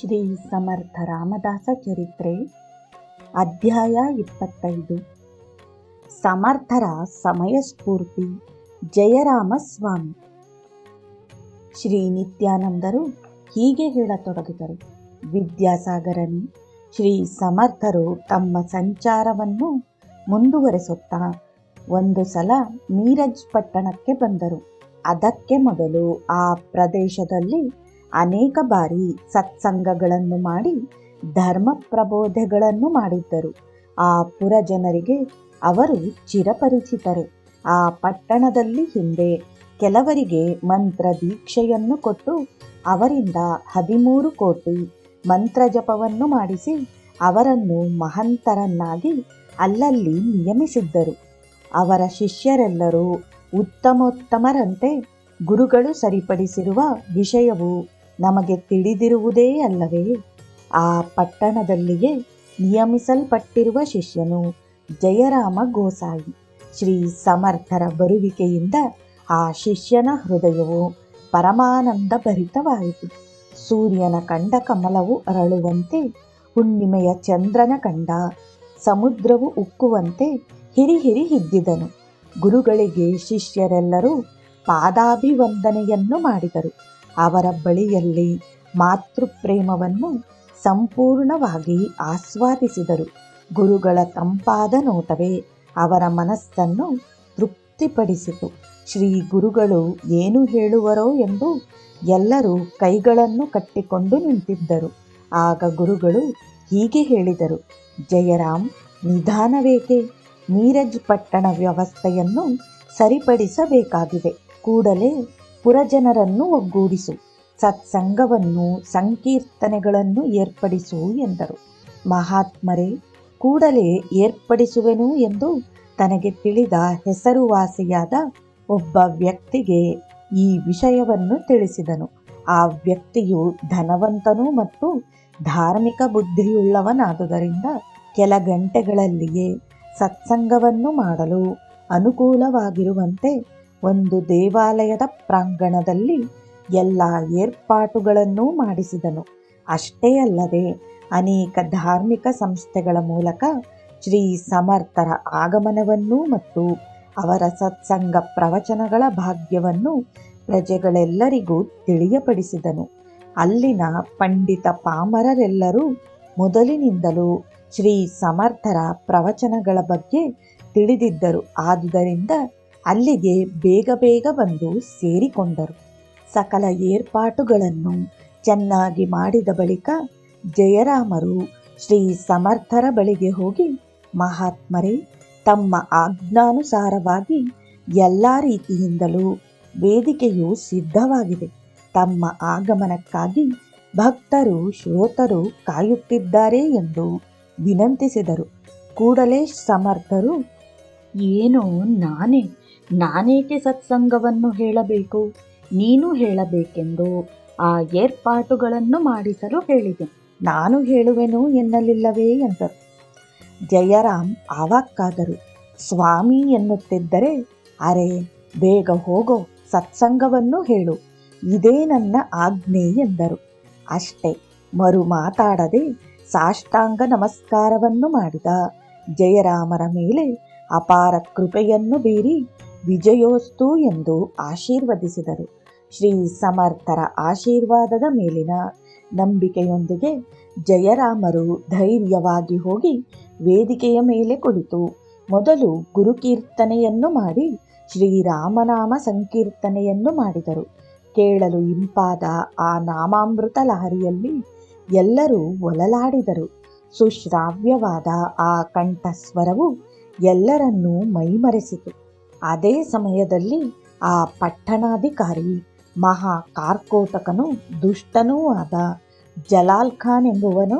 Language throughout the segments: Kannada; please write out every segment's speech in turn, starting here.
ಶ್ರೀ ಸಮರ್ಥ ರಾಮದಾಸ ಚರಿತ್ರೆ, ಅಧ್ಯಾಯ ಇಪ್ಪತ್ತೈದು. ಸಮರ್ಥರ ಸಮಯ ಸ್ಫೂರ್ತಿ, ಜಯರಾಮ ಸ್ವಾಮಿ. ಶ್ರೀ ನಿತ್ಯಾನಂದರು ಹೀಗೆ ಹೇಳತೊಡಗಿದರು. ವಿದ್ಯಾಸಾಗರನಿ, ಶ್ರೀ ಸಮರ್ಥರು ತಮ್ಮ ಸಂಚಾರವನ್ನು ಮುಂದುವರೆಸುತ್ತಾ ಒಂದು ಸಲ ಮೀರಜ್ ಪಟ್ಟಣಕ್ಕೆ ಬಂದರು. ಅದಕ್ಕೆ ಮೊದಲು ಆ ಪ್ರದೇಶದಲ್ಲಿ ಅನೇಕ ಬಾರಿ ಸತ್ಸಂಗಗಳನ್ನು ಮಾಡಿ ಧರ್ಮ ಪ್ರಬೋಧೆಗಳನ್ನು ಮಾಡಿದ್ದರು. ಆ ಪುರ ಜನರಿಗೆ ಅವರು ಚಿರಪರಿಚಿತರೆ. ಆ ಪಟ್ಟಣದಲ್ಲಿ ಹಿಂದೆ ಕೆಲವರಿಗೆ ಮಂತ್ರ ದೀಕ್ಷೆಯನ್ನು ಕೊಟ್ಟು ಅವರಿಂದ ಹದಿಮೂರು ಕೋಟಿ ಮಂತ್ರ ಜಪವನ್ನು ಮಾಡಿಸಿ ಅವರನ್ನು ಮಹಂತರನ್ನಾಗಿ ಅಲ್ಲಲ್ಲಿ ನಿಯಮಿಸಿದ್ದರು. ಅವರ ಶಿಷ್ಯರೆಲ್ಲರೂ ಉತ್ತಮೋತ್ತಮರಂತೆ ಗುರುಗಳು ಸರಿಪಡಿಸಿರುವ ವಿಷಯವು ನಮಗೆ ತಿಳಿದಿರುವುದೇ ಅಲ್ಲವೇ? ಆ ಪಟ್ಟಣದಲ್ಲಿಯೇ ನಿಯಮಿಸಲ್ಪಟ್ಟಿರುವ ಶಿಷ್ಯನು ಜಯರಾಮ ಗೋಸಾಯಿ. ಶ್ರೀ ಸಮರ್ಥರ ಬರುವಿಕೆಯಿಂದ ಆ ಶಿಷ್ಯನ ಹೃದಯವು ಪರಮಾನಂದ ಭರಿತವಾಯಿತು ಸೂರ್ಯನ ಕಂಡ ಕಮಲವು ಅರಳುವಂತೆ, ಹುಣ್ಣಿಮೆಯ ಚಂದ್ರನ ಕಂಡ ಸಮುದ್ರವು ಉಕ್ಕುವಂತೆ ಹಿರಿ ಹಿರಿ ಹಿಗ್ಗಿದನು. ಗುರುಗಳಿಗೆ ಶಿಷ್ಯರೆಲ್ಲರೂ ಪಾದಾಭಿವಂದನೆಯನ್ನು ಮಾಡಿದರು. ಅವರ ಬಳಿಯಲ್ಲಿ ಮಾತೃಪ್ರೇಮವನ್ನು ಸಂಪೂರ್ಣವಾಗಿ ಆಸ್ವಾದಿಸಿದರು. ಗುರುಗಳ ತಂಪಾದ ನೋಟವೇ ಅವರ ಮನಸ್ಸನ್ನು ತೃಪ್ತಿಪಡಿಸಿತು. ಶ್ರೀ ಗುರುಗಳು ಏನು ಹೇಳುವರೋ ಎಂದು ಎಲ್ಲರೂ ಕೈಗಳನ್ನು ಕಟ್ಟಿಕೊಂಡು ನಿಂತಿದ್ದರು. ಆಗ ಗುರುಗಳು ಹೀಗೆ ಹೇಳಿದರು ಜಯರಾಮ್ ನಿಧಾನವೇಕೆ? ನೀರಜ್ ಪಟ್ಟಣ ವ್ಯವಸ್ಥೆಯನ್ನು ಸರಿಪಡಿಸಬೇಕಾಗಿದೆ. ಕೂಡಲೇ ಪುರಜನರನ್ನು ಒಗ್ಗೂಡಿಸು, ಸತ್ಸಂಗವನ್ನು ಸಂಕೀರ್ತನೆಗಳನ್ನು ಏರ್ಪಡಿಸು ಎಂದರು. ಮಹಾತ್ಮರೇ, ಕೂಡಲೇ ಏರ್ಪಡಿಸುವೆನು ಎಂದು ತನಗೆ ತಿಳಿದ ಹೆಸರುವಾಸಿಯಾದ ಒಬ್ಬ ವ್ಯಕ್ತಿಗೆ ಈ ವಿಷಯವನ್ನು ತಿಳಿಸಿದನು. ಆ ವ್ಯಕ್ತಿಯು ಧನವಂತನು ಮತ್ತು ಧಾರ್ಮಿಕ ಬುದ್ಧಿಯುಳ್ಳವನಾದುದರಿಂದ ಕೆಲ ಗಂಟೆಗಳಲ್ಲಿಯೇ ಸತ್ಸಂಗವನ್ನು ಮಾಡಲು ಅನುಕೂಲವಾಗಿರುವಂತೆ ಒಂದು ದೇವಾಲಯದ ಪ್ರಾಂಗಣದಲ್ಲಿ ಎಲ್ಲ ಏರ್ಪಾಟುಗಳನ್ನೂ ಮಾಡಿಸಿದನು. ಅಷ್ಟೇ ಅಲ್ಲದೆ ಅನೇಕ ಧಾರ್ಮಿಕ ಸಂಸ್ಥೆಗಳ ಮೂಲಕ ಶ್ರೀ ಸಮರ್ಥರ ಆಗಮನವನ್ನು ಮತ್ತು ಅವರ ಸತ್ಸಂಗ ಪ್ರವಚನಗಳ ಭಾಗ್ಯವನ್ನು ಪ್ರಜೆಗಳೆಲ್ಲರಿಗೂ ತಿಳಿಯಪಡಿಸಿದನು. ಅಲ್ಲಿನ ಪಂಡಿತ ಪಾಮರರೆಲ್ಲರೂ ಮೊದಲಿನಿಂದಲೂ ಶ್ರೀ ಸಮರ್ಥರ ಪ್ರವಚನಗಳ ಬಗ್ಗೆ ತಿಳಿದಿದ್ದರು. ಆದುದರಿಂದ ಅಲ್ಲಿಗೆ ಬೇಗ ಬೇಗ ಬಂದು ಸೇರಿಕೊಂಡರು. ಸಕಲ ಏರ್ಪಾಟುಗಳನ್ನು ಚೆನ್ನಾಗಿ ಮಾಡಿದ ಬಳಿಕ ಜಯರಾಮರು ಶ್ರೀ ಸಮರ್ಥರ ಬಳಿಗೆ ಹೋಗಿ ಮಹಾತ್ಮರೇ, ತಮ್ಮ ಆಜ್ಞಾನುಸಾರವಾಗಿ ಎಲ್ಲ ರೀತಿಯಿಂದಲೂ ವೇದಿಕೆಯು ಸಿದ್ಧವಾಗಿದೆ. ತಮ್ಮ ಆಗಮನಕ್ಕಾಗಿ ಭಕ್ತರು, ಶ್ರೋತರು ಕಾಯುತ್ತಿದ್ದಾರೆ ಎಂದು ವಿನಂತಿಸಿದರು. ಕೂಡಲೇ ಸಮರ್ಥರು, ಏನೋ ನಾನೇ ನಾನೇಕೆ ಸತ್ಸಂಗವನ್ನು ಹೇಳಬೇಕು? ನೀನು ಹೇಳಬೇಕೆಂದು ಆ ಏರ್ಪಾಟುಗಳನ್ನು ಮಾಡಿಸಲು ಹೇಳಿದೆ. ನಾನು ಹೇಳುವೆನು ಎನ್ನಲಿಲ್ಲವೇ ಎಂದರು. ಜಯರಾಮ್ ಆವಾಕ್ಕಾದರು. ಸ್ವಾಮಿ ಎನ್ನುತ್ತಿದ್ದರೆ, ಅರೆ, ಬೇಗ ಹೋಗೋ ಸತ್ಸಂಗವನ್ನು ಹೇಳು. ಇದೇ ನನ್ನ ಆಜ್ಞೆ ಎಂದರು. ಅಷ್ಟೇ, ಮರು ಮಾತಾಡದೆ ಸಾಷ್ಟಾಂಗ ನಮಸ್ಕಾರವನ್ನು ಮಾಡಿದ ಜಯರಾಮರ ಮೇಲೆ ಅಪಾರ ಕೃಪೆಯನ್ನು ಬೀರಿ ವಿಜಯೋಸ್ತು ಎಂದು ಆಶೀರ್ವದಿಸಿದರು. ಶ್ರೀ ಸಮರ್ಥರ ಆಶೀರ್ವಾದದ ಮೇಲಿನ ನಂಬಿಕೆಯೊಂದಿಗೆ ಜಯರಾಮರು ಧೈರ್ಯವಾಗಿ ಹೋಗಿ ವೇದಿಕೆಯ ಮೇಲೆ ಕುಳಿತು ಮೊದಲು ಗುರುಕೀರ್ತನೆಯನ್ನು ಮಾಡಿ ಶ್ರೀರಾಮನಾಮ ಸಂಕೀರ್ತನೆಯನ್ನು ಮಾಡಿದರು. ಕೇಳಲು ಇಂಪಾದ ಆ ನಾಮಾಮೃತ ಲಹರಿಯಲ್ಲಿ ಎಲ್ಲರೂ ಒಲಲಾಡಿದರು. ಸುಶ್ರಾವ್ಯವಾದ ಆ ಕಂಠಸ್ವರವು ಎಲ್ಲರನ್ನೂ ಮೈಮರೆಸಿತು. ಅದೇ ಸಮಯದಲ್ಲಿ ಆ ಪಟ್ಟಣಾಧಿಕಾರಿ, ಮಹಾ ಕಾರ್ಕೋಟಕನು ದುಷ್ಟನೂ ಆದ ಜಲಾಲ್ ಖಾನ್ ಎಂಬುವನು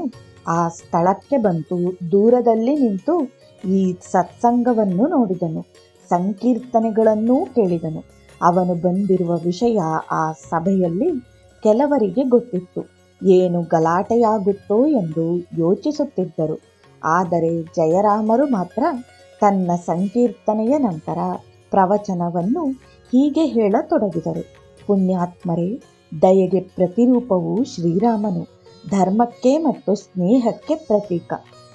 ಆ ಸ್ಥಳಕ್ಕೆ ಬಂತು. ದೂರದಲ್ಲಿ ನಿಂತು ಈ ಸತ್ಸಂಗವನ್ನು ನೋಡಿದನು, ಸಂಕೀರ್ತನೆಗಳನ್ನೂ ಕೇಳಿದನು. ಅವನು ಬಂದಿರುವ ವಿಷಯ ಆ ಸಭೆಯಲ್ಲಿ ಕೆಲವರಿಗೆ ಗೊತ್ತಿತ್ತು. ಏನು ಗಲಾಟೆಯಾಗುತ್ತೋ ಎಂದು ಯೋಚಿಸುತ್ತಿದ್ದರು. ಆದರೆ ಜಯರಾಮರು ಮಾತ್ರ ತನ್ನ ಸಂಕೀರ್ತನೆಯ ನಂತರ ಪ್ರವಚನವನ್ನು ಹೀಗೆ ಹೇಳತೊಡಗಿದರು. ಪುಣ್ಯಾತ್ಮರೇ, ದಯೆಗೆ ಪ್ರತಿರೂಪವು ಶ್ರೀರಾಮನು. ಧರ್ಮಕ್ಕೆ ಮತ್ತು ಸ್ನೇಹಕ್ಕೆ ಪ್ರತೀಕ.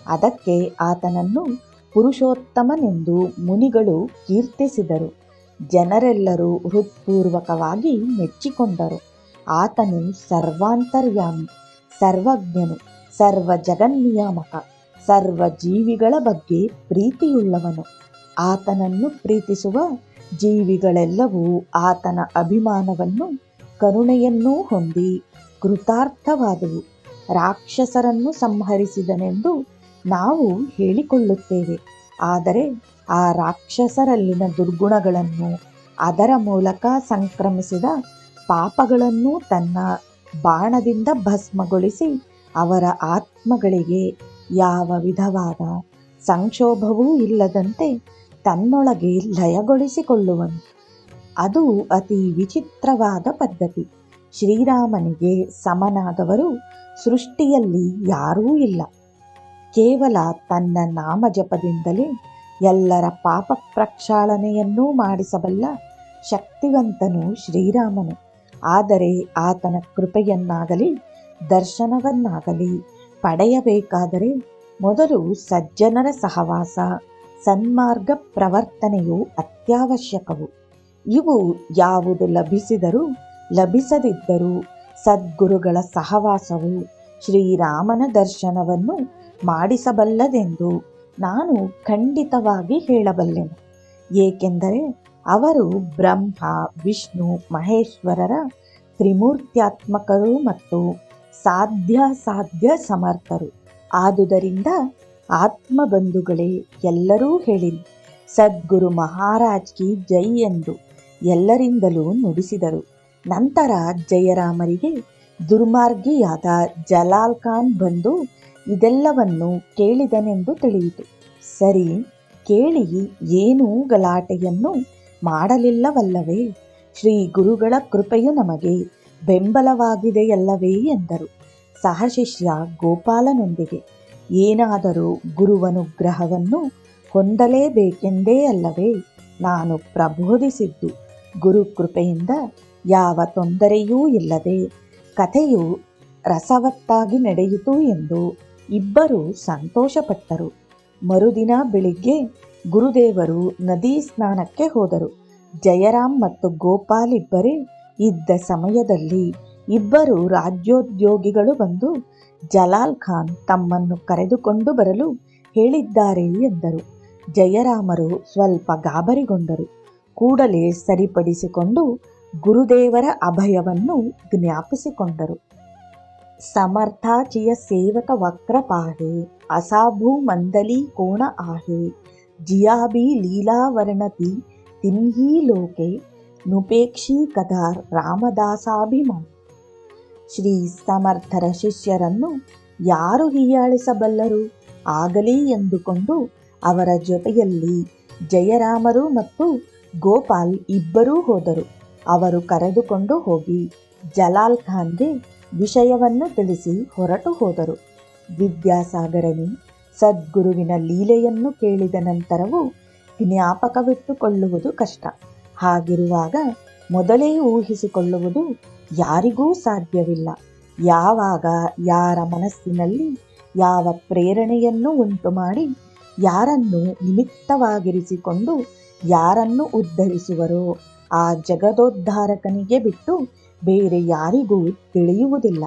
ಅದಕ್ಕೆ ಆತನನ್ನು ಪುರುಷೋತ್ತಮನೆಂದು ಮುನಿಗಳು ಕೀರ್ತಿಸಿದರು. ಜನರೆಲ್ಲರೂ ಹೃತ್ಪೂರ್ವಕವಾಗಿ ಮೆಚ್ಚಿಕೊಂಡರು. ಆತನು ಸರ್ವಾಂತರ್ಯಾಮಿ, ಸರ್ವಜ್ಞನು ಸರ್ವ ಜಗನ್ನಿಯಾಮಕ ಸರ್ವ ಜೀವಿಗಳ ಬಗ್ಗೆ ಪ್ರೀತಿಯುಳ್ಳವನು. ಆತನನ್ನು ಪ್ರೀತಿಸುವ ಜೀವಿಗಳೆಲ್ಲವೂ ಆತನ ಅಭಿಮಾನವನ್ನು ಕರುಣೆಯನ್ನೂ ಹೊಂದಿ ಕೃತಾರ್ಥವಾದವು. ರಾಕ್ಷಸರನ್ನು ಸಂಹರಿಸಿದನೆಂದು ನಾವು ಹೇಳಿಕೊಳ್ಳುತ್ತೇವೆ. ಆದರೆ ಆ ರಾಕ್ಷಸರಲ್ಲಿನ ದುರ್ಗುಣಗಳನ್ನು ಅದರ ಮೂಲಕ ಸಂಕ್ರಮಿಸಿದ ಪಾಪಗಳನ್ನು ತನ್ನ ಬಾಣದಿಂದ ಭಸ್ಮಗೊಳಿಸಿ ಅವರ ಆತ್ಮಗಳಿಗೆ ಯಾವ ವಿಧವಾದ ಸಂಕ್ಷೋಭವೂ ಇಲ್ಲದಂತೆ ತನ್ನೊಳಗೆ ಲಯಗೊಳಿಸಿಕೊಳ್ಳುವನು. ಅದು ಅತಿ ವಿಚಿತ್ರವಾದ ಪದ್ಧತಿ. ಶ್ರೀರಾಮನಿಗೆ ಸಮನಾದವರು ಸೃಷ್ಟಿಯಲ್ಲಿ ಯಾರೂ ಇಲ್ಲ. ಕೇವಲ ತನ್ನ ನಾಮಜಪದಿಂದಲೇ ಎಲ್ಲರ ಪಾಪ ಪ್ರಕ್ಷಾಳನೆಯನ್ನೂ ಮಾಡಿಸಬಲ್ಲ ಶಕ್ತಿವಂತನು ಶ್ರೀರಾಮನು. ಆದರೆ ಆತನ ಕೃಪೆಯನ್ನಾಗಲಿ ದರ್ಶನವನ್ನಾಗಲಿ ಪಡೆಯಬೇಕಾದರೆ ಮೊದಲು ಸಜ್ಜನರ ಸಹವಾಸ ಸನ್ಮಾರ್ಗ ಪ್ರವರ್ತನೆಯು ಅತ್ಯವಶ್ಯಕವು. ಇವು ಯಾವುದು ಲಭಿಸಿದರೂ ಲಭಿಸದಿದ್ದರೂ ಸದ್ಗುರುಗಳ ಸಹವಾಸವು ಶ್ರೀರಾಮನ ದರ್ಶನವನ್ನು ಮಾಡಿಸಬಲ್ಲದೆಂದು ನಾನು ಖಂಡಿತವಾಗಿ ಹೇಳಬಲ್ಲೆನು. ಏಕೆಂದರೆ ಅವರು ಬ್ರಹ್ಮ, ವಿಷ್ಣು, ಮಹೇಶ್ವರರ ತ್ರಿಮೂರ್ತ್ಯಾತ್ಮಕರು ಮತ್ತು ಸಾಧ್ಯ ಸಾಧ್ಯ ಸಮರ್ಥರು. ಆದುದರಿಂದ ಆತ್ಮಬಂಧುಗಳೇ, ಎಲ್ಲರೂ ಹೇಳಿರಿ. ಸದ್ಗುರು ಮಹಾರಾಜ್ಗೆ ಜೈ ಎಂದು ಎಲ್ಲರಿಂದಲೂ ನುಡಿಸಿದರು. ನಂತರ ಜಯರಾಮರಿಗೆ, ದುರ್ಮಾರ್ಗಿಯಾದ ಜಲಾಲ್ ಖಾನ್ ಬಂದು ಇದೆಲ್ಲವನ್ನು ಕೇಳಿದನೆಂದು ತಿಳಿಯಿತು. ಸರಿ, ಕೇಳಿ ಏನೂ ಗಲಾಟೆಯನ್ನು ಮಾಡಲಿಲ್ಲವಲ್ಲವೇ? ಶ್ರೀ ಗುರುಗಳ ಕೃಪೆಯು ನಮಗೆ ಬೆಂಬಲವಾಗಿದೆಯಲ್ಲವೇ ಎಂದರು. ಸಹಶಿಷ್ಯ ಗೋಪಾಲನೊಂದಿಗೆ ಏನಾದರೂ ಗುರುವನುಗ್ರಹವನ್ನು ಹೊಂದಲೇಬೇಕೆಂದೇ ಅಲ್ಲವೇ ನಾನು ಪ್ರಬೋಧಿಸಿದ್ದು. ಗುರು ಕೃಪೆಯಿಂದ ಯಾವ ತೊಂದರೆಯೂ ಇಲ್ಲದೆ ಕಥೆಯು ರಸವತ್ತಾಗಿ ನಡೆಯಿತು ಎಂದು ಇಬ್ಬರು ಸಂತೋಷಪಟ್ಟರು. ಮರುದಿನ ಬೆಳಿಗ್ಗೆ ಗುರುದೇವರು ನದಿ ಸ್ನಾನಕ್ಕೆ ಹೋದರು. ಜಯರಾಮ್ ಮತ್ತು ಗೋಪಾಲ್ ಇಬ್ಬರೇ ಇದ್ದ ಸಮಯದಲ್ಲಿ ಇಬ್ಬರು ರಾಜ್ಯೋದ್ಯೋಗಿಗಳು ಬಂದು ಜಲಾಲ್ ಖಾನ್ ತಮ್ಮನ್ನು ಕರೆದುಕೊಂಡು ಬರಲು ಹೇಳಿದ್ದಾರೆ ಎಂದರು. ಜಯರಾಮರು ಸ್ವಲ್ಪ ಗಾಬರಿಗೊಂಡರು. ಕೂಡಲೇ ಸರಿಪಡಿಸಿಕೊಂಡು ಗುರುದೇವರ ಅಭಯವನ್ನು ಜ್ಞಾಪಿಸಿಕೊಂಡರು. ಸಮರ್ಥಾಚಿಯ ಸೇವಕ ವಕ್ರಪಾಹೆ ಅಸಾಭೂ ಮಂದಲಿ ಕೋಣ ಆಹೆ, ಜಿಯಾಬಿ ಲೀಲಾವರ್ಣತಿ, ತಿನ್ಹಿ ಲೋಕೆ, ನುಪೇಕ್ಷಿ ಕದಾರ್ ರಾಮದಾಸಾಭಿಮಾನ. ಶ್ರೀ ಸಮರ್ಥರ ಶಿಷ್ಯರನ್ನು ಯಾರು ಹೀಯಾಳಿಸಬಲ್ಲರು? ಆಗಲಿ ಎಂದುಕೊಂಡು ಅವರ ಜೊತೆಯಲ್ಲಿ ಜಯರಾಮರು ಮತ್ತು ಗೋಪಾಲ್ ಇಬ್ಬರೂ ಹೋದರು. ಅವರು ಕರೆದುಕೊಂಡು ಹೋಗಿ ಜಲಾಲ್ ಖಾನ್ಗೆ ವಿಷಯವನ್ನು ತಿಳಿಸಿ ಹೊರಟು ಹೋದರು. ವಿದ್ಯಾಸಾಗರನು, ಸದ್ಗುರುವಿನ ಲೀಲೆಯನ್ನು ಕೇಳಿದ ನಂತರವೂ ಜ್ಞಾಪಕವಿಟ್ಟುಕೊಳ್ಳುವುದು ಕಷ್ಟ. ಹಾಗಿರುವಾಗ ಮೊದಲೇ ಊಹಿಸಿಕೊಳ್ಳುವುದು ಯಾರಿಗೂ ಸಾಧ್ಯವಿಲ್ಲ. ಯಾವಾಗ ಯಾರ ಮನಸ್ಸಿನಲ್ಲಿ ಯಾವ ಪ್ರೇರಣೆಯನ್ನು ಉಂಟು ಮಾಡಿ ಯಾರನ್ನು ನಿಮಿತ್ತವಾಗಿರಿಸಿಕೊಂಡು ಯಾರನ್ನು ಉದ್ಧರಿಸುವರೋ, ಆ ಜಗದೋದ್ಧಾರಕನಿಗೆ ಬಿಟ್ಟು ಬೇರೆ ಯಾರಿಗೂ ತಿಳಿಯುವುದಿಲ್ಲ.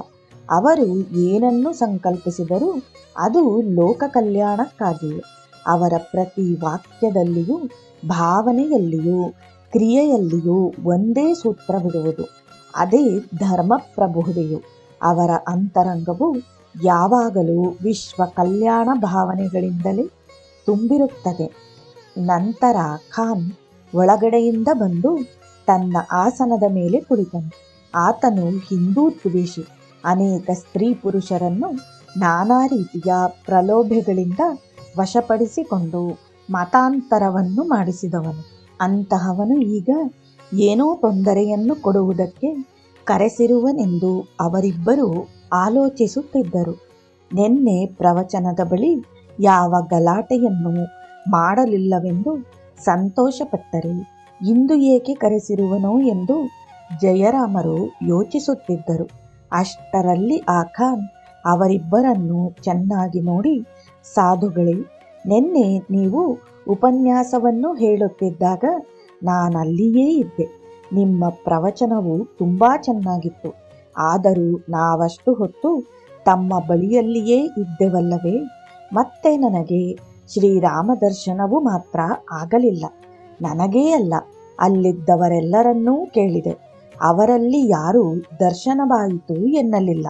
ಅವರು ಏನನ್ನು ಸಂಕಲ್ಪಿಸಿದರೂ ಅದು ಲೋಕ ಕಲ್ಯಾಣಕ್ಕಾಗಿಯೇ. ಅವರ ಪ್ರತಿ ವಾಕ್ಯದಲ್ಲಿಯೂ, ಭಾವನೆಯಲ್ಲಿಯೂ, ಕ್ರಿಯೆಯಲ್ಲಿಯೂ ಒಂದೇ ಸೂತ್ರವಿರುವುದು. ಅದೇ ಧರ್ಮ ಪ್ರಬೋಧೆಯು ಅವರ ಅಂತರಂಗವು ಯಾವಾಗಲೂ ವಿಶ್ವ ಕಲ್ಯಾಣ ಭಾವನೆಗಳಿಂದಲೇ ತುಂಬಿರುತ್ತದೆ. ನಂತರ ಖಾನ್ ಒಳಗಡೆಯಿಂದ ಬಂದು ತನ್ನ ಆಸನದ ಮೇಲೆ ಕುಳಿತನು. ಆತನು ಹಿಂದೂ ದ್ವೇಷಿ. ಅನೇಕ ಸ್ತ್ರೀ ಪುರುಷರನ್ನು ನಾನಾ ರೀತಿಯ ಪ್ರಲೋಭೆಗಳಿಂದ ವಶಪಡಿಸಿಕೊಂಡು ಮತಾಂತರವನ್ನು ಮಾಡಿಸಿದವನು. ಅಂತಹವನು ಈಗ ಏನೋ ತೊಂದರೆಯನ್ನು ಕೊಡುವುದಕ್ಕೆ ಕರೆಸಿರುವನೆಂದು ಅವರಿಬ್ಬರು ಆಲೋಚಿಸುತ್ತಿದ್ದರು. ನಿನ್ನೆ ಪ್ರವಚನದ ಬಳಿ ಯಾವ ಗಲಾಟೆಯನ್ನು ಮಾಡಲಿಲ್ಲವೆಂದು ಸಂತೋಷಪಟ್ಟರೆ ಇಂದು ಏಕೆ ಕರೆಸಿರುವನು ಎಂದು ಜಯರಾಮರು ಯೋಚಿಸುತ್ತಿದ್ದರು. ಅಷ್ಟರಲ್ಲಿ ಆ ಖಾನ್ ಅವರಿಬ್ಬರನ್ನು ಚೆನ್ನಾಗಿ ನೋಡಿ, ಸಾಧುಗಳೇ, ನಿನ್ನೆ ನೀವು ಉಪನ್ಯಾಸವನ್ನು ಹೇಳುತ್ತಿದ್ದಾಗ ನಾನಲ್ಲಿಯೇ ಇದ್ದೆ. ನಿಮ್ಮ ಪ್ರವಚನವು ತುಂಬ ಚೆನ್ನಾಗಿತ್ತು. ಆದರೂ ನಾವಷ್ಟು ಹೊತ್ತು ತಮ್ಮ ಬಳಿಯಲ್ಲಿಯೇ ಇದ್ದೆವಲ್ಲವೇ? ಮತ್ತೆ ನನಗೆ ಶ್ರೀರಾಮ ದರ್ಶನವು ಮಾತ್ರ ಆಗಲಿಲ್ಲ. ನನಗೇ ಅಲ್ಲ, ಅಲ್ಲಿದ್ದವರೆಲ್ಲರನ್ನೂ ಕೇಳಿದೆ. ಅವರಲ್ಲಿ ಯಾರೂ ದರ್ಶನವಾಯಿತು ಎನ್ನಲಿಲ್ಲ.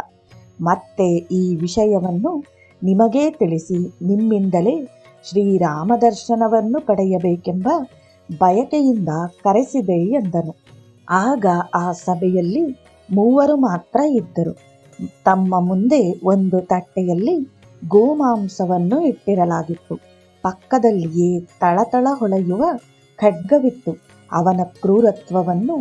ಮತ್ತೆ ಈ ವಿಷಯವನ್ನು ನಿಮಗೇ ತಿಳಿಸಿ ನಿಮ್ಮಿಂದಲೇ ಶ್ರೀರಾಮ ದರ್ಶನವನ್ನು ಪಡೆಯಬೇಕೆಂಬ ಬಯಕೆಯಿಂದ ಕರೆಸಿದೆ ಎಂದನು. ಆಗ ಆ ಸಭೆಯಲ್ಲಿ ಮೂವರು ಮಾತ್ರ ಇದ್ದರು. ತಮ್ಮ ಮುಂದೆ ಒಂದು ತಟ್ಟೆಯಲ್ಲಿ ಗೋಮಾಂಸವನ್ನು ಇಟ್ಟಿರಲಾಗಿತ್ತು. ಪಕ್ಕದಲ್ಲಿಯೇ ತಳತಳ ಹೊಳೆಯುವ ಖಡ್ಗವಿತ್ತು. ಅವನ ಕ್ರೂರತ್ವವನ್ನು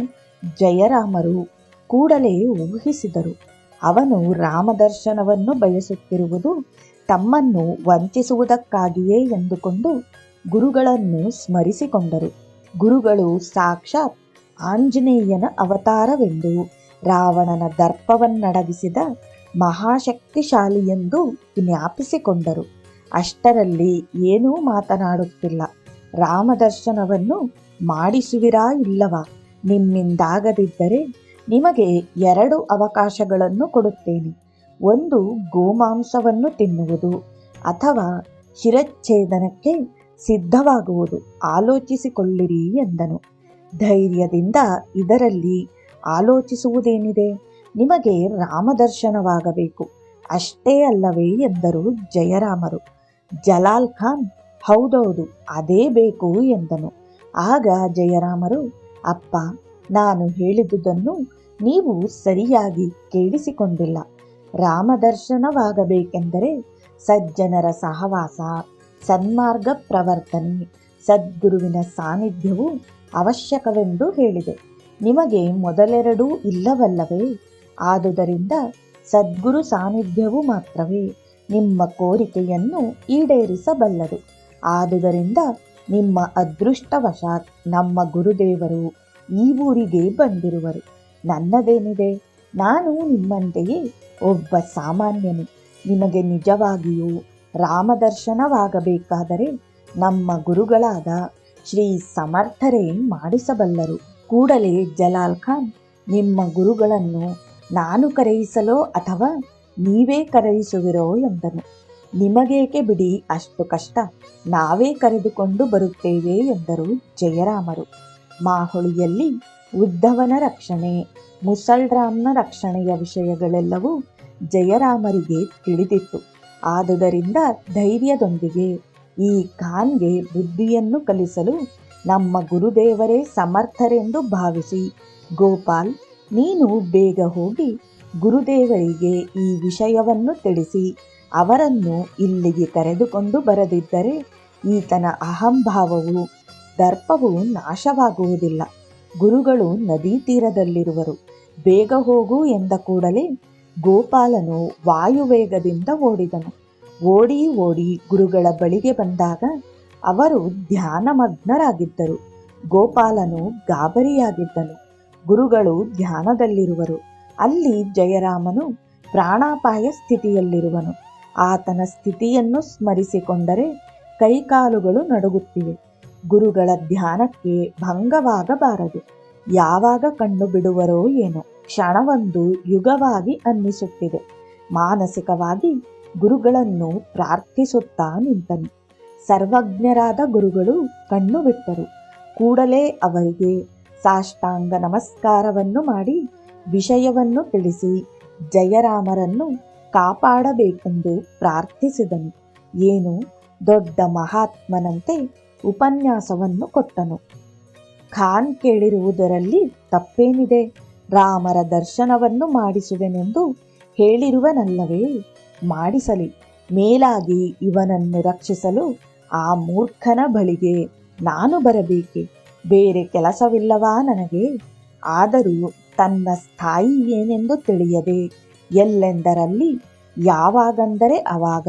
ಜಯರಾಮರು ಕೂಡಲೇ ಊಹಿಸಿದರು. ಅವನು ರಾಮದರ್ಶನವನ್ನು ಬಯಸುತ್ತಿರುವುದು ತಮ್ಮನ್ನು ವಂಚಿಸುವುದಕ್ಕಾಗಿಯೇ ಎಂದುಕೊಂಡು ಗುರುಗಳನ್ನು ಸ್ಮರಿಸಿಕೊಂಡರು. ಗುರುಗಳು ಸಾಕ್ಷಾತ್ ಆಂಜನೇಯನ ಅವತಾರವೆಂದು, ರಾವಣನ ದರ್ಪವನ್ನಡಗಿಸಿದ ಮಹಾಶಕ್ತಿಶಾಲಿಯೆಂದು ಜ್ಞಾಪಿಸಿಕೊಂಡರು. ಅಷ್ಟರಲ್ಲಿ ಏನೂ ಮಾತನಾಡುತ್ತಿಲ್ಲ. ರಾಮದರ್ಶನವನ್ನು ಮಾಡಿಸುವಿರಾ ಇಲ್ಲವಾ? ನಿಮ್ಮಿಂದಾಗದಿದ್ದರೆ ನಿಮಗೆ ಎರಡು ಅವಕಾಶಗಳನ್ನು ಕೊಡುತ್ತೇನೆ. ಒಂದು ಗೋಮಾಂಸವನ್ನು ತಿನ್ನುವುದು, ಅಥವಾ ಶಿರಚ್ಛೇದನಕ್ಕೆ ಸಿದ್ಧವಾಗುವುದು. ಆಲೋಚಿಸಿಕೊಳ್ಳಿರಿ ಎಂದನು. ಧೈರ್ಯದಿಂದ ಇದರಲ್ಲಿ ಆಲೋಚಿಸುವುದೇನಿದೆ? ನಿಮಗೆ ರಾಮದರ್ಶನವಾಗಬೇಕು. ಅಷ್ಟೇ ಅಲ್ಲವೇ ಎಂದರು ಜಯರಾಮರು. ಜಲಾಲ್ ಖಾನ್, ಹೌದೌದು, ಅದೇ ಬೇಕು ಎಂದನು. ಆಗ ಜಯರಾಮರು, ಅಪ್ಪ, ನಾನು ಹೇಳಿದುದನ್ನು ನೀವು ಸರಿಯಾಗಿ ಕೇಳಿಸಿಕೊಂಡಿಲ್ಲ. ರಾಮದರ್ಶನವಾಗಬೇಕೆಂದರೆ ಸಜ್ಜನರ ಸಹವಾಸ ಸನ್ಮಾರ್ಗ ಪ್ರವರ್ತನೆ. ಸದ್ಗುರುವಿನ ಸಾನ್ನಿಧ್ಯವು ಅವಶ್ಯಕವೆಂದು ಹೇಳಿದೆ. ನಿಮಗೆ ಮೊದಲೆರಡೂ ಇಲ್ಲವಲ್ಲವೇ? ಆದುದರಿಂದ ಸದ್ಗುರು ಸಾನ್ನಿಧ್ಯವು ಮಾತ್ರವೇ. ನಿಮ್ಮ ಕೋರಿಕೆಯನ್ನು ಈಡೇರಿಸಬಲ್ಲದು ಆದುದರಿಂದ ನಿಮ್ಮ ಅದೃಷ್ಟವಶಾತ್ ನಮ್ಮ ಗುರುದೇವರು ಈ ಊರಿಗೆ ಬಂದಿರುವರು. ನನ್ನದೇನಿದೆ? ನಾನು ನಿಮ್ಮಂತೆಯೇ ಒಬ್ಬ ಸಾಮಾನ್ಯನು. ನಿಮಗೆ ನಿಜವಾಗಿಯೂ ರಾಮದರ್ಶನವಾಗಬೇಕಾದರೆ ನಮ್ಮ ಗುರುಗಳಾದ ಶ್ರೀ ಸಮರ್ಥರೇ ಮಾಡಿಸಬಲ್ಲರು. ಕೂಡಲೇ ಜಲಾಲ್ ಖಾನ್, ನಿಮ್ಮ ಗುರುಗಳನ್ನು ನಾನು ಕರೆಯಿಸಲೋ ಅಥವಾ ನೀವೇ ಕರೆಯಿಸುವಿರೋ ಎಂದನು. ನಿಮಗೇಕೆ ಬಿಡಿ ಅಷ್ಟು ಕಷ್ಟ? ನಾವೇ ಕರೆದುಕೊಂಡು ಬರುತ್ತೇವೆ ಎಂದರು ಜಯರಾಮರು. ಮಾಹುಳಿಯಲ್ಲಿ ಉದ್ಧವನ ರಕ್ಷಣೆ ಮುಸಲ್ರಾಮ್ನ ರಕ್ಷಣೆಯ ವಿಷಯಗಳೆಲ್ಲವೂ ಜಯರಾಮರಿಗೆ ತಿಳಿದಿತ್ತು. ಆದುದರಿಂದ ಧೈರ್ಯದೊಂದಿಗೆ ಈ ಖಾನ್ಗೆ ಬುದ್ಧಿಯನ್ನು ಕಲಿಸಲು ನಮ್ಮ ಗುರುದೇವರೇ ಸಮರ್ಥರೆಂದು ಭಾವಿಸಿ, ಗೋಪಾಲ್, ನೀನು ಬೇಗ ಹೋಗಿ ಗುರುದೇವರಿಗೆ ಈ ವಿಷಯವನ್ನು ತಿಳಿಸಿ, ಅವರನ್ನು ಇಲ್ಲಿಗೆ ಕರೆದುಕೊಂಡು ಬರದಿದ್ದರೆ ಈತನ ಅಹಂಭಾವವು ದರ್ಪವು ನಾಶವಾಗುವುದಿಲ್ಲ. ಗುರುಗಳು ನದಿ ತೀರದಲ್ಲಿರುವರು ಬೇಗ ಹೋಗು ಎಂದ ಕೂಡಲೇ ಗೋಪಾಲನು ವಾಯುವೇಗದಿಂದ ಓಡಿದನು. ಓಡಿ ಓಡಿ ಗುರುಗಳ ಬಳಿಗೆ ಬಂದಾಗ ಅವರು ಧ್ಯಾನಮಗ್ನರಾಗಿದ್ದರು. ಗೋಪಾಲನು ಗಾಬರಿಯಾಗಿದ್ದನು. ಗುರುಗಳು ಧ್ಯಾನದಲ್ಲಿರುವರು. ಅಲ್ಲಿ ಜಯರಾಮನು ಪ್ರಾಣಾಪಾಯ ಸ್ಥಿತಿಯಲ್ಲಿರುವನು. ಆತನ ಸ್ಥಿತಿಯನ್ನು ಸ್ಮರಿಸಿಕೊಂಡರೆ ಕೈಕಾಲುಗಳು ನಡುಗುತ್ತಿವೆ. ಗುರುಗಳ ಧ್ಯಾನಕ್ಕೆ ಭಂಗವಾಗಬಾರದು. ಯಾವಾಗ ಕಣ್ಣು ಬಿಡುವರೋ ಏನೋ. ಕ್ಷಣವೊಂದು ಯುಗವಾಗಿ ಅನ್ನಿಸುತ್ತಿದೆ. ಮಾನಸಿಕವಾಗಿ ಗುರುಗಳನ್ನು ಪ್ರಾರ್ಥಿಸುತ್ತಾ ನಿಂತನು. ಸರ್ವಜ್ಞರಾದ ಗುರುಗಳು ಕಣ್ಣು ಬಿಟ್ಟರು. ಕೂಡಲೇ ಅವರಿಗೆ ಸಾಷ್ಟಾಂಗ ನಮಸ್ಕಾರವನ್ನು ಮಾಡಿ ವಿಷಯವನ್ನು ತಿಳಿಸಿ ಜಯರಾಮರನ್ನು ಕಾಪಾಡಬೇಕೆಂದು ಪ್ರಾರ್ಥಿಸಿದನು. ಏನು ದೊಡ್ಡ ಮಹಾತ್ಮನಂತೆ ಉಪನ್ಯಾಸವನ್ನು ಕೊಟ್ಟನು. ಖಾನ್ ಕೇಳಿರುವುದರಲ್ಲಿ ತಪ್ಪೇನಿದೆ? ರಾಮರ ದರ್ಶನವನ್ನು ಮಾಡಿಸುವೆನೆಂದು ಹೇಳಿರುವನಲ್ಲವೇ? ಮಾಡಿಸಲಿ. ಮೇಲಾಗಿ ಇವನನ್ನು ರಕ್ಷಿಸಲು ಆ ಮೂರ್ಖನ ಬಳಿಗೆ ನಾನು ಬರಬೇಕೆ? ಬೇರೆ ಕೆಲಸವಿಲ್ಲವಾ ನನಗೆ? ಆದರೂ ತನ್ನ ಸ್ಥಾಯಿ ಏನೆಂದು ತಿಳಿಯದೆ ಎಲ್ಲೆಂದರಲ್ಲಿ, ಯಾವಾಗಂದರೆ ಅವಾಗ.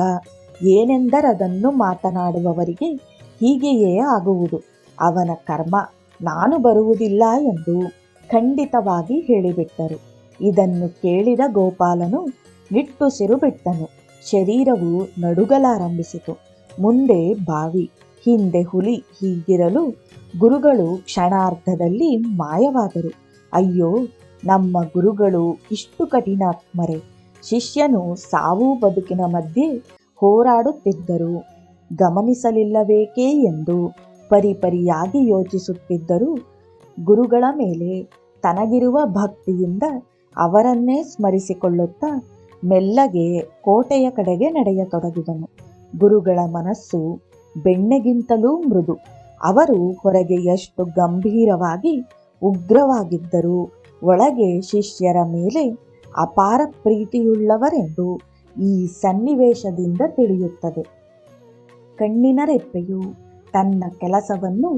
ಏನೆಂದರದನ್ನು ಮಾತನಾಡುವವರಿಗೆ ಹೀಗೆಯೇ ಆಗುವುದು. ಅವನ ಕರ್ಮ ನಾನು ಬರುವುದಿಲ್ಲ ಎಂದು ಖಂಡಿತವಾಗಿ ಹೇಳಿಬಿಟ್ಟರು. ಇದನ್ನು ಕೇಳಿದ ಗೋಪಾಲನು ನಿಟ್ಟುಸಿರು ಬಿಟ್ಟನು. ಶರೀರವು ನಡುಗಲಾರಂಭಿಸಿತು. ಮುಂದೆ ಬಾವಿ, ಹಿಂದೆ ಹುಲಿ ಹೀಗಿರಲು ಗುರುಗಳು ಕ್ಷಣಾರ್ಧದಲ್ಲಿ ಮಾಯವಾದರು. ಅಯ್ಯೋ, ನಮ್ಮ ಗುರುಗಳು ಇಷ್ಟು ಕಠಿಣಾತ್ಮರೆ ಶಿಷ್ಯನು ಸಾವು ಬದುಕಿನ ಮಧ್ಯೆ ಹೋರಾಡುತ್ತಿದ್ದರು. ಗಮನಿಸಲಿಲ್ಲಬೇಕೇ ಎಂದು ಪರಿಪರಿಯಾಗಿ ಯೋಚಿಸುತ್ತಿದ್ದರು ಗುರುಗಳ ಮೇಲೆ. ತನಗಿರುವ ಭಕ್ತಿಯಿಂದ ಅವರನ್ನೇ ಸ್ಮರಿಸಿಕೊಳ್ಳುತ್ತಾ ಮೆಲ್ಲಗೆ ಕೋಟೆಯ ಕಡೆಗೆ ನಡೆಯತೊಡಗಿದನು. ಗುರುಗಳ ಮನಸ್ಸು ಬೆಣ್ಣೆಗಿಂತಲೂ ಮೃದು. ಅವರು ಹೊರಗೆ ಎಷ್ಟು ಗಂಭೀರವಾಗಿ ಉಗ್ರವಾಗಿದ್ದರೂ ಒಳಗೆ ಶಿಷ್ಯರ ಮೇಲೆ ಅಪಾರ ಪ್ರೀತಿಯುಳ್ಳವರೆಂದು ಈ ಸನ್ನಿವೇಶದಿಂದ ತಿಳಿಯುತ್ತದೆ. ಕಣ್ಣಿನ ರೆಪ್ಪೆಯು ತನ್ನ ಕೆಲಸವನ್ನು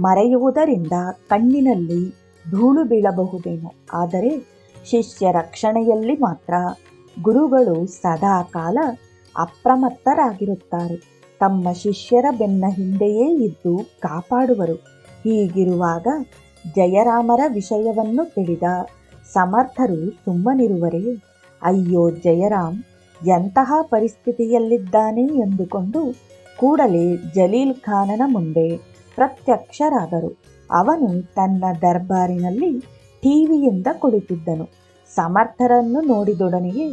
ಮರೆಯುವುದರಿಂದ ಕಣ್ಣಿನಲ್ಲಿ ಧೂಳು ಬೀಳಬಹುದೇನೋ. ಆದರೆ ಶಿಷ್ಯ ರಕ್ಷಣೆಯಲ್ಲಿ ಮಾತ್ರ ಗುರುಗಳು ಸದಾ ಕಾಲ ಅಪ್ರಮತ್ತರಾಗಿರುತ್ತಾರೆ. ತಮ್ಮ ಶಿಷ್ಯರ ಬೆನ್ನ ಹಿಂದೆಯೇ ಇದ್ದು ಕಾಪಾಡುವರು. ಹೀಗಿರುವಾಗ ಜಯರಾಮರ ವಿಷಯವನ್ನು ತಿಳಿದ ಸಮರ್ಥರು ಸುಮ್ಮನಿರುವರೇ, ಅಯ್ಯೋ ಜಯರಾಮ್, ಎಂತಹ ಪರಿಸ್ಥಿತಿಯಲ್ಲಿದ್ದಾನೆ ಎಂದುಕೊಂಡು ಕೂಡಲೇ ಜಲೀಲ್ ಖಾನನ ಮುಂದೆ ಪ್ರತ್ಯಕ್ಷರಾದರು. ಅವನು ತನ್ನ ದರ್ಬಾರಿನಲ್ಲಿ ಟಿವಿಯಿಂದ ಕುಳಿತಿದ್ದನು. ಸಮರ್ಥರನ್ನು ನೋಡಿದೊಡನೆಯೇ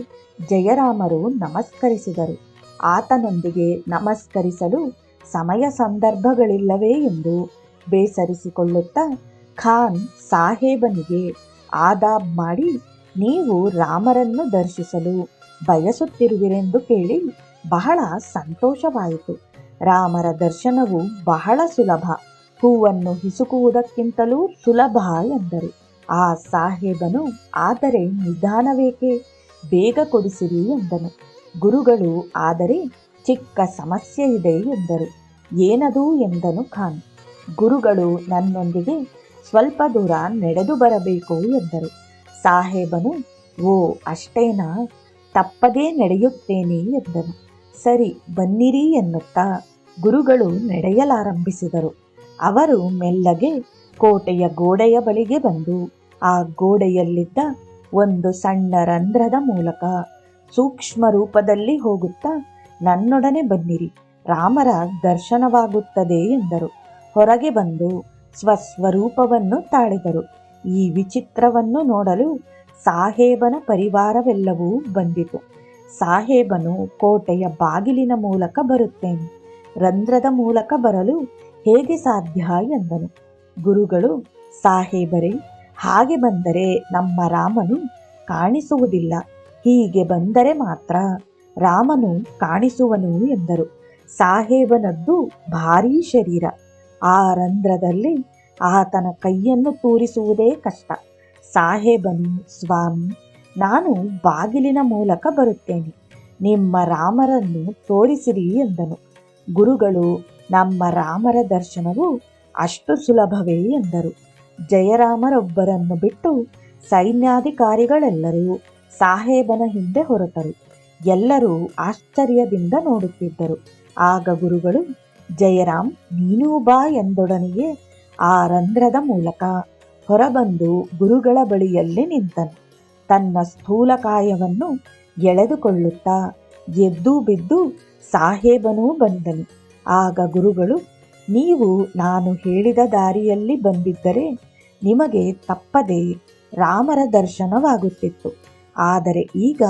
ಜಯರಾಮರು ನಮಸ್ಕರಿಸಿದರು. ಆತನೊಂದಿಗೆ ನಮಸ್ಕರಿಸಲು ಸಮಯ ಸಂದರ್ಭಗಳಿಲ್ಲವೇ ಎಂದು ಬೇಸರಿಸಿಕೊಳ್ಳುತ್ತಾ ಖಾನ್ ಸಾಹೇಬನಿಗೆ ಆದಾಬ್ ಮಾಡಿ, ನೀವು ರಾಮರನ್ನು ದರ್ಶಿಸಲು ಬಯಸುತ್ತಿರುವಿರೆಂದು ಕೇಳಿ ಬಹಳ ಸಂತೋಷವಾಯಿತು. ರಾಮರ ದರ್ಶನವು ಬಹಳ ಸುಲಭ. ಹೂವನ್ನು ಹಿಸುಕುವುದಕ್ಕಿಂತಲೂ ಸುಲಭ ಎಂದರು. ಆ ಸಾಹೇಬನು, ಆದರೆ ನಿಧಾನವೇಕೆ? ಬೇಗ ಕೊಡಿಸಿರಿ ಎಂದನು. ಗುರುಗಳು, ಆದರೆ ಚಿಕ್ಕ ಸಮಸ್ಯೆ ಇದೆ ಎಂದರು. ಏನದು? ಎಂದನು ಖಾನ್. ಗುರುಗಳು, ನನ್ನೊಂದಿಗೆ ಸ್ವಲ್ಪ ದೂರ ನಡೆದು ಬರಬೇಕು ಎಂದರು. ಸಾಹೇಬನು, ಓ, ಅಷ್ಟೇನಾ? ತಪ್ಪದೇ ನಡೆಯುತ್ತೇನೆ ಎಂದನು. ಸರಿ, ಬನ್ನಿರಿ ಎನ್ನುತ್ತಾ ಗುರುಗಳು ನಡೆಯಲಾರಂಭಿಸಿದರು. ಅವರು ಮೆಲ್ಲಗೆ ಕೋಟೆಯ ಗೋಡೆಯ ಬಳಿಗೆ ಬಂದು, ಆ ಗೋಡೆಯಲ್ಲಿದ್ದ ಒಂದು ಸಣ್ಣ ರಂಧ್ರದ ಮೂಲಕ ಸೂಕ್ಷ್ಮ ರೂಪದಲ್ಲಿ ಹೋಗುತ್ತಾ, ನನ್ನೊಡನೆ ಬನ್ನಿರಿ, ರಾಮರ ದರ್ಶನವಾಗುತ್ತದೆ ಎಂದರು. ಹೊರಗೆ ಬಂದು ಸ್ವಸ್ವರೂಪವನ್ನು ತಾಳಿದರು. ಈ ವಿಚಿತ್ರವನ್ನು ನೋಡಲು ಸಾಹೇಬನ ಪರಿವಾರವೆಲ್ಲವೂ ಬಂದಿತು. ಸಾಹೇಬನು ಕೋಟೆಯ ಬಾಗಿಲಿನ ಮೂಲಕ ಬರುತ್ತೇನೆ, ರಂಧ್ರದ ಮೂಲಕ ಬರಲು ಹೇಗೆ ಸಾಧ್ಯ ಎಂದನು. ಗುರುಗಳು, ಸಾಹೇಬರೇ, ಹಾಗೆ ಬಂದರೆ ನಮ್ಮ ರಾಮನು ಕಾಣಿಸುವುದಿಲ್ಲ. ಹೀಗೆ ಬಂದರೆ ಮಾತ್ರ ರಾಮನು ಕಾಣಿಸುವನು ಎಂದರು. ಸಾಹೇಬನದ್ದು ಭಾರೀ ಶರೀರ. ಆ ರಂಧ್ರದಲ್ಲಿ ಆತನ ಕೈಯನ್ನು ತೂರಿಸುವುದೇ ಕಷ್ಟ. ಸಾಹೇಬನು, ಸ್ವಾಮಿ, ನಾನು ಬಾಗಿಲಿನ ಮೂಲಕ ಬರುತ್ತೇನೆ. ನಿಮ್ಮ ರಾಮರನ್ನು ತೋರಿಸಿರಿ ಎಂದನು. ಗುರುಗಳು ನಮ್ಮ ರಾಮರ ದರ್ಶನವು ಅಷ್ಟು ಸುಲಭವೇ ಎಂದರು. ಜಯರಾಮರೊಬ್ಬರನ್ನು ಬಿಟ್ಟು ಸೈನ್ಯಾಧಿಕಾರಿಗಳೆಲ್ಲರೂ ಸಾಹೇಬನ ಹಿಂದೆ ಹೊರಟರು. ಎಲ್ಲರೂ ಆಶ್ಚರ್ಯದಿಂದ ನೋಡುತ್ತಿದ್ದರು. ಆಗ ಗುರುಗಳು, ಜಯರಾಮ್, ನೀನೂ ಬಾ ಎಂದೊಡನೆಯೇ ಆ ರಂಧ್ರದ ಮೂಲಕ ಹೊರಬಂದು ಗುರುಗಳ ಬಳಿಯಲ್ಲಿ ನಿಂತನು. ತನ್ನ ಸ್ಥೂಲಕಾಯವನ್ನು ಎಳೆದುಕೊಳ್ಳುತ್ತಾ ಎದ್ದು ಬಿದ್ದು ಸಾಹೇಬನೂ ಬಂದನು. ಆಗ ಗುರುಗಳು, ನೀವು ನಾನು ಹೇಳಿದ ದಾರಿಯಲ್ಲಿ ಬಂದಿದ್ದರೆ ನಿಮಗೆ ತಪ್ಪದೆ ರಾಮರ ದರ್ಶನವಾಗುತ್ತಿತ್ತು. ಆದರೆ ಈಗ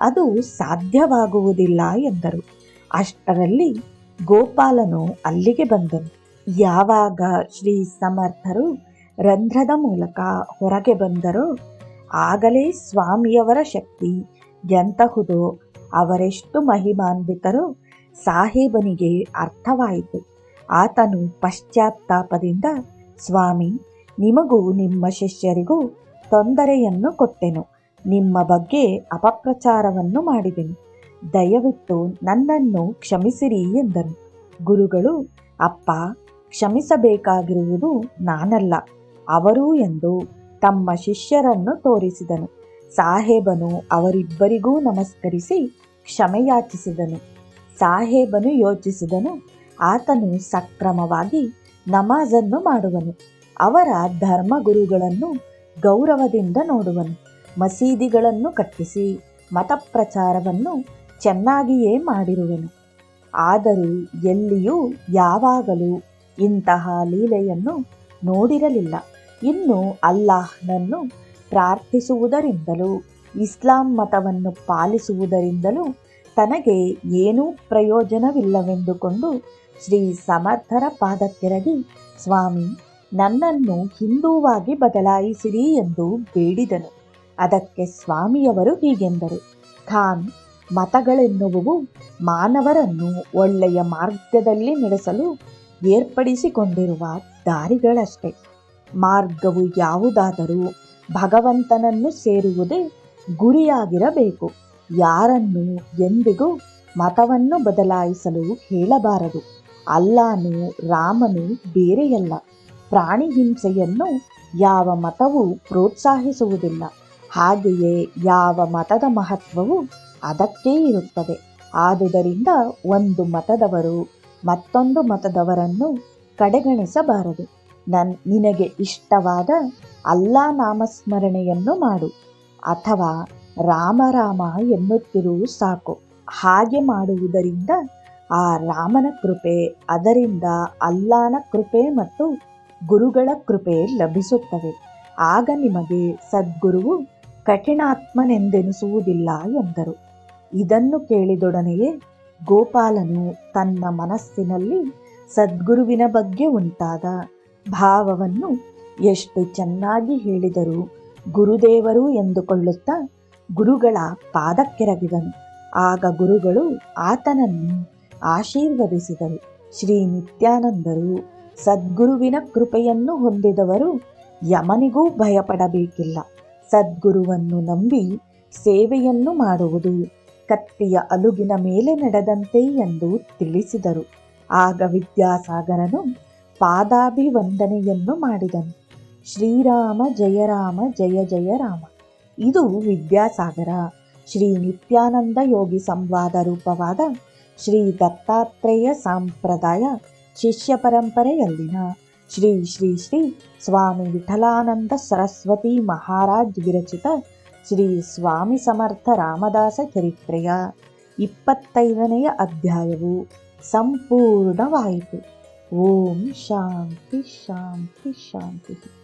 ಅದು ಸಾಧ್ಯವಾಗುವುದಿಲ್ಲ ಎಂದರು. ಅಷ್ಟರಲ್ಲಿ ಗೋಪಾಲನು ಅಲ್ಲಿಗೆ ಬಂದನು. ಯಾವಾಗ ಶ್ರೀ ಸಮರ್ಥರು ರಂಧ್ರದ ಮೂಲಕ ಹೊರಗೆ ಬಂದರೋ, ಆಗಲೇ ಸ್ವಾಮಿಯವರ ಶಕ್ತಿ ಎಂತಹುದೋ ಅವರೆಷ್ಟು ಮಹಿಮಾನ್ವಿತರೋ ಸಾಹೇಬನಿಗೆ ಅರ್ಥವಾಯಿತು. ಆತನು ಪಶ್ಚಾತ್ತಾಪದಿಂದ, ಸ್ವಾಮಿ, ನಿಮಗೂ ನಿಮ್ಮ ಶಿಷ್ಯರಿಗೂ ತೊಂದರೆಯನ್ನು ಕೊಟ್ಟೆನು. ನಿಮ್ಮ ಬಗ್ಗೆ ಅಪಪ್ರಚಾರವನ್ನು ಮಾಡಿದೆನು. ದಯವಿಟ್ಟು ನನ್ನನ್ನು ಕ್ಷಮಿಸಿರಿ ಎಂದನು. ಗುರುಗಳು, ಅಪ್ಪ, ಕ್ಷಮಿಸಬೇಕಾಗಿರುವುದು ನಾನಲ್ಲ. ಅವರು ಎಂದು ತಮ್ಮ ಶಿಷ್ಯರನ್ನು ತೋರಿಸಿದನು. ಸಾಹೇಬನು ಅವರಿಬ್ಬರಿಗೂ ನಮಸ್ಕರಿಸಿ ಕ್ಷಮೆಯಾಚಿಸಿದನು. ಸಾಹೇಬನು ಯೋಚಿಸಿದನು. ಆತನು ಸಕ್ರಮವಾಗಿ ನಮಾಜನ್ನು ಮಾಡುವನು. ಅವರ ಧರ್ಮಗುರುಗಳನ್ನು ಗೌರವದಿಂದ ನೋಡುವನು. ಮಸೀದಿಗಳನ್ನು ಕಟ್ಟಿಸಿ, ಮತಪ್ರಚಾರವನ್ನು ಚೆನ್ನಾಗಿಯೇ ಮಾಡಿರುವೆನು. ಆದರೂ ಎಲ್ಲಿಯೂ ಯಾವಾಗಲೂ ಇಂತಹ ಲೀಲೆಯನ್ನು ನೋಡಿರಲಿಲ್ಲ. ಇನ್ನು ಅಲ್ಲಾಹ್ನನ್ನು ಪ್ರಾರ್ಥಿಸುವುದರಿಂದಲೂ, ಇಸ್ಲಾಂ ಮತವನ್ನು ಪಾಲಿಸುವುದರಿಂದಲೂ ತನಗೆ ಏನೂ ಪ್ರಯೋಜನವಿಲ್ಲವೆಂದುಕೊಂಡು ಶ್ರೀ ಸಮರ್ಥರ ಪಾದಕ್ಕೆರಗಿ ಸ್ವಾಮಿ, ನನ್ನನ್ನು ಹಿಂದೂವಾಗಿ ಬದಲಾಯಿಸಿರಿ ಎಂದು ಬೇಡಿದನು. ಅದಕ್ಕೆ ಸ್ವಾಮಿಯವರು ಹೀಗೆಂದರು. ಖಾನ್, ಮತಗಳೆನ್ನುವುವು ಮಾನವರನ್ನು ಒಳ್ಳೆಯ ಮಾರ್ಗದಲ್ಲಿ ನಡೆಸಲು ಏರ್ಪಡಿಸಿಕೊಂಡಿರುವ ದಾರಿಗಳಷ್ಟೇ. ಮಾರ್ಗವು ಯಾವುದಾದರೂ ಭಗವಂತನನ್ನು ಸೇರುವುದೇ ಗುರಿಯಾಗಿರಬೇಕು. ಯಾರನ್ನು ಎಂದಿಗೂ ಮತವನ್ನು ಬದಲಾಯಿಸಲು ಹೇಳಬಾರದು. ಅಲ್ಲಾನು ರಾಮನು ಬೇರೆಯಲ್ಲ. ಪ್ರಾಣಿ ಹಿಂಸೆಯನ್ನು ಯಾವ ಮತವೂ ಪ್ರೋತ್ಸಾಹಿಸುವುದಿಲ್ಲ. ಹಾಗೆಯೇ ಯಾವ ಮತದ ಮಹತ್ವವು ಅದಕ್ಕೇ ಇರುತ್ತದೆ. ಆದುದರಿಂದ ಒಂದು ಮತದವರು ಮತ್ತೊಂದು ಮತದವರನ್ನು ಕಡೆಗಣಿಸಬಾರದು. ನನ್, ನಿನಗೆ ಇಷ್ಟವಾದ ಅಲ್ಲಾ ನಾಮಸ್ಮರಣೆಯನ್ನು ಮಾಡು. ಅಥವಾ ರಾಮರಾಮ ಎನ್ನುತ್ತಿರು ಸಾಕು. ಹಾಗೆ ಮಾಡುವುದರಿಂದ ಆ ರಾಮನ ಕೃಪೆ, ಅದರಿಂದ ಅಲ್ಲಾನ ಕೃಪೆ ಮತ್ತು ಗುರುಗಳ ಕೃಪೆ ಲಭಿಸುತ್ತವೆ. ಆಗ ನಿಮಗೆ ಸದ್ಗುರುವು ಕಠಿಣಾತ್ಮನೆಂದೆನಿಸುವುದಿಲ್ಲ ಎಂದರು. ಇದನ್ನು ಕೇಳಿದೊಡನೆಯೇ ಗೋಪಾಲನು ತನ್ನ ಮನಸ್ಸಿನಲ್ಲಿ ಸದ್ಗುರುವಿನ ಬಗ್ಗೆ ಉಂಟಾದ ಭಾವವನ್ನು ಎಷ್ಟು ಚೆನ್ನಾಗಿ ಹೇಳಿದರು ಗುರುದೇವರು ಎಂದುಕೊಳ್ಳುತ್ತಾ ಗುರುಗಳ ಪಾದಕ್ಕೆರಗಿದನು. ಆಗ ಗುರುಗಳು ಆತನನ್ನು ಆಶೀರ್ವದಿಸಿದರು. ಶ್ರೀ ನಿತ್ಯಾನಂದರು ಸದ್ಗುರುವಿನ ಕೃಪೆಯನ್ನು ಹೊಂದಿದವರು ಯಮನಿಗೂ ಭಯಪಡಬೇಕಿಲ್ಲ. ಸದ್ಗುರುವನ್ನು ನಂಬಿ ಸೇವೆಯನ್ನು ಮಾಡುವುದು ಕತ್ತಿಯ ಅಲುಗಿನ ಮೇಲೆ ನಡೆದಂತೆ ಎಂದು ತಿಳಿಸಿದರು. ಆಗ ವಿದ್ಯಾಸಾಗರನು ಪಾದಾಭಿವಂದನೆಯನ್ನು ಮಾಡಿದನು. ಶ್ರೀರಾಮ ಜಯರಾಮ ಜಯ ಜಯ ರಾಮ. ಇದು ವಿದ್ಯಾಸಾಗರ. ಶ್ರೀ ನಿತ್ಯಾನಂದ ಯೋಗಿ ಸಂವಾದ ರೂಪವಾದ ಶ್ರೀ ದತ್ತಾತ್ರೇಯ ಸಂಪ್ರದಾಯ ಶಿಷ್ಯ ಪರಂಪರೆಯಲ್ಲಿನ ಶ್ರೀ ಶ್ರೀ ಶ್ರೀ ಸ್ವಾಮಿ ವಿಠಲಾನಂದ ಸರಸ್ವತಿ ಮಹಾರಾಜ್ ವಿರಚಿತ ಶ್ರೀ ಸ್ವಾಮಿ ಸಮರ್ಥ ರಾಮದಾಸ ಚರಿತ್ರೆಯ ಇಪ್ಪತ್ತೈದನೆಯ ಅಧ್ಯಾಯವು ಸಂಪೂರ್ಣವಾಯಿತು. ಓಂ ಶಾಂತಿ ಶಾಂತಿ ಶಾಂತಿ.